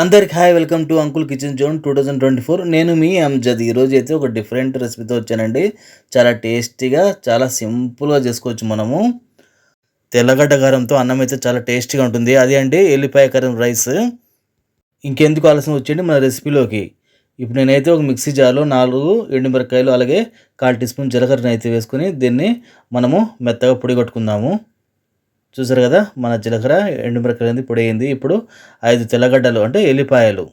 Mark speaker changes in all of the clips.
Speaker 1: అందరికి hi welcome to uncle kitchen zone two thousand twenty four. నేను మీ అంజద్. ఈరోజు అయితే ఒక డిఫరెంట్ రెసిపీతో వచ్చానండి. చాలా టేస్టీగా చాలా సింపుల్గా చేసుకోవచ్చు మనము. తెల్లగడ్డ కారంతో అన్నం అయితే చాలా టేస్టీగా ఉంటుంది. అది అండి ఎల్లిపాయ కారం రైస్. ఇంకెందుకు ఆలస్యం వచ్చేయండి మన రెసిపీలోకి ఇప్పుడు నేనైతే ఒక మిక్సీ జార్లో నాలుగు ఎండుమిరకాయలు అలాగే కాల్ టీ స్పూన్ జీలకర్రని అయితే వేసుకొని దీన్ని మనము మెత్తగా పొడి కొట్టుకుందాము. చూసారు కదా? మన జీలకర్ర ఎండుమిరకాయలు పొడి అయింది ఇప్పుడు ఐదు తెల్లగడ్డలు అంటే ఎల్లిపాయలు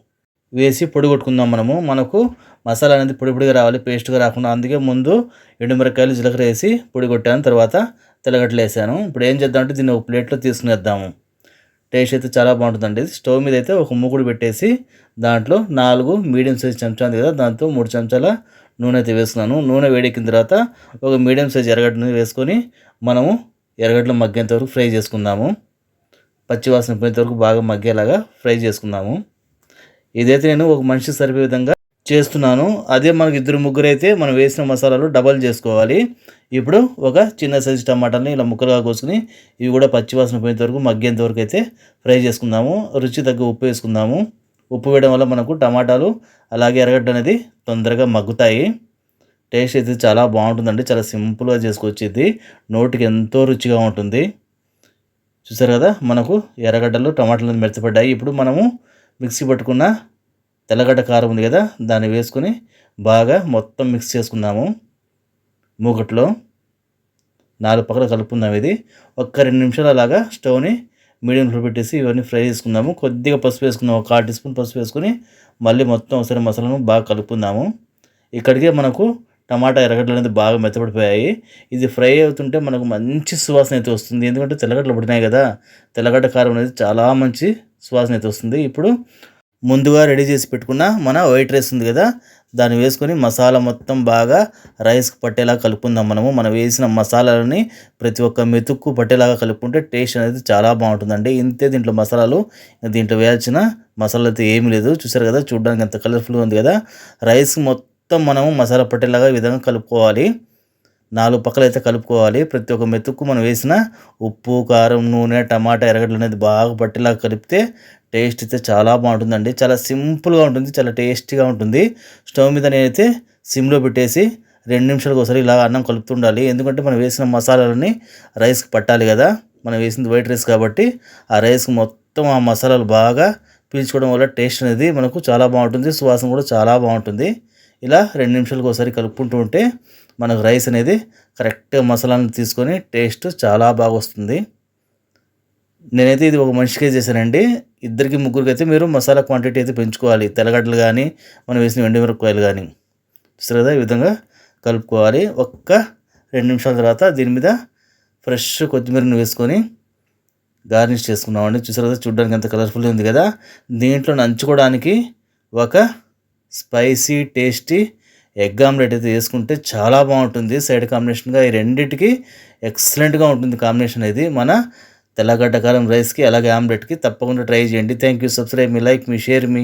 Speaker 1: వేసి పొడి కొట్టుకుందాం మనము. మనకు మసాలా అనేది పొడి పొడిగా రావాలి పేస్ట్గా రాకుండా. అందుకే ముందు ఎండుమిరకాయలు జీలకర్ర వేసి పొడి కొట్టాను. తర్వాత తెల్లగడ్డలు వేసాను. ఇప్పుడు ఏం చేద్దాం అంటే దీన్ని ఒక ప్లేట్లో తీసుకునేద్దాము టేస్ట్ అయితే చాలా బాగుంటుందండి. స్టవ్ మీద అయితే ఒక మూకుడు పెట్టేసి దాంట్లో నాలుగు మీడియం సైజ్ చెంచా ఉంది కదా? దాంతో మూడు చెంచాల నూనె అయితే వేస్తున్నాను. నూనె వేడెక్కిన తర్వాత ఒక మీడియం సైజ్ ఎరగడ్డ వేసుకొని మనము ఎర్రగడ్డలు మగ్గేంత వరకు ఫ్రై చేసుకుందాము. పచ్చివాసన పోయేంత వరకు బాగా మగ్గేలాగా ఫ్రై చేసుకుందాము. ఇదైతే నేను ఒక మనిషి సరిపోయే విధంగా చేస్తున్నాను. అదే మనకి ఇద్దరు ముగ్గురు అయితే మనం వేసిన మసాలాలు డబల్ చేసుకోవాలి. ఇప్పుడు ఒక చిన్న సైజు టమాటాలని ఇలా ముక్కలుగా కోసుకుని ఇవి కూడా పచ్చివాసన పోయేంత వరకు మగ్గేంత వరకు అయితే ఫ్రై చేసుకుందాము. రుచి తగ్గ ఉప్పు వేసుకుందాము. ఉప్పు వేయడం వల్ల మనకు టమాటాలు అలాగే ఎర్రగడ్డ అనేది తొందరగా మగ్గుతాయి. టేస్ట్ అయితే చాలా బాగుంటుందండి. చాలా సింపుల్గా చేసుకోవచ్చు ఇది నోటికి ఎంతో రుచిగా ఉంటుంది. చూసారు కదా మనకు ఎర్రగడ్డలు టమాటాలు మెత్తపడ్డాయి ఇప్పుడు మనము మిక్సీ పట్టుకున్న తెల్లగడ్డ కారం ఉంది కదా దాన్ని వేసుకొని బాగా మొత్తం మిక్స్ చేసుకుందాము. మూకట్లో నాలుగు పక్కల కలుపుకుందాం ఇది. ఒక్క రెండు నిమిషాలు అలాగా స్టవ్ని మీడియం ఫ్లో పెట్టేసి ఇవన్నీ ఫ్రై చేసుకుందాము. కొద్దిగా పసుపు వేసుకుందాం. ఒక కాల్ టీ స్పూన్ పసుపు వేసుకుని మళ్ళీ మొత్తం ఒకసారి మసాలాను బాగా కలుపుకుందాము. ఇక్కడికే మనకు టమాటా ఎర్రగడ్డలు అనేది బాగా మెత్తపడిపోయాయి ఇది ఫ్రై అవుతుంటే మనకు మంచి సువాసన అయితే వస్తుంది. ఎందుకంటే తెల్లగడ్డలు పడినాయి కదా తెల్లగడ్డ కారం అనేది చాలా మంచి సువాసన అయితే వస్తుంది. ఇప్పుడు ముందుగా రెడీ చేసి పెట్టుకున్న మన వైట్ రైస్ ఉంది కదా దాన్ని వేసుకొని మసాలా మొత్తం బాగా రైస్కి పట్టేలా కలుపుకుందాం మనము. మనం వేసిన మసాలాలని ప్రతి ఒక్క మెతుక్కు పట్టేలాగా కలుపుకుంటే టేస్ట్ అనేది చాలా బాగుంటుందండి. ఇంతే దీంట్లో మసాలాలు దీంట్లో వేయాల్సిన మసాలా అయితే ఏమీ లేదు. చూసారు కదా చూడడానికి ఎంత కలర్ఫుల్గా ఉంది కదా. రైస్ మొత్తం మొత్తం మనము మసాలా పట్టేలాగా ఈ విధంగా కలుపుకోవాలి. నాలుగు పక్కలు అయితే కలుపుకోవాలి. ప్రతి ఒక్క మెతుక్కు మనం వేసిన ఉప్పు కారం నూనె టమాటా ఎరగడ్లు అనేది బాగా పట్టేలాగా కలిపితే టేస్ట్ అయితే చాలా బాగుంటుందండి. చాలా సింపుల్గా ఉంటుంది చాలా టేస్టీగా ఉంటుంది. స్టవ్ మీద నేనైతే సిమ్లో పెట్టేసి రెండు నిమిషాలకు ఒకసారి ఇలా అన్నం కలుపుతుండాలి. ఎందుకంటే మనం వేసిన మసాలాలని రైస్కి పట్టాలి కదా. మనం వేసింది వైట్ రైస్ కాబట్టి ఆ రైస్కి మొత్తం ఆ మసాలాలు బాగా పీల్చుకోవడం వల్ల టేస్ట్ అనేది మనకు చాలా బాగుంటుంది. సువాసన కూడా చాలా బాగుంటుంది. ఇలా రెండు నిమిషాలకు ఒకసారి కలుపుకుంటూ ఉంటే మనకు రైస్ అనేది కరెక్ట్గా మసాలాను తీసుకొని టేస్ట్ చాలా బాగా వస్తుంది. నేనైతే ఇది ఒక మనిషికే చేశానండి. ఇద్దరికి ముగ్గురికి అయితే మీరు మసాలా క్వాంటిటీ అయితే పెంచుకోవాలి. తెల్లగడ్డలు కానీ మనం వేసిన వెండి మిరపకాయలు కానీ చూస్తారు కదా ఈ విధంగా కలుపుకోవాలి. ఒక్క రెండు నిమిషాల తర్వాత దీని మీద ఫ్రెష్ కొత్తిమీరని వేసుకొని గార్నిష్ చేసుకున్నామండి చూసారు కదా చూడడానికి ఎంత కలర్ఫుల్గా ఉంది కదా. దీంట్లో నంచుకోవడానికి ఒక స్పైసీ టేస్టీ ఎగ్ ఆమ్లెట్ అయితే వేసుకుంటే చాలా బాగుంటుంది. సైడ్ కాంబినేషన్గా ఈ రెండింటికి ఎక్సలెంట్గా ఉంటుంది కాంబినేషన్ ఇది మన తెల్లగడ్డ కారం రైస్కి అలాగే ఆమ్లెట్కి తప్పకుండా ట్రై చేయండి. థ్యాంక్ యూ సబ్స్క్రైబ్ మీ లైక్ మీ షేర్ మీ.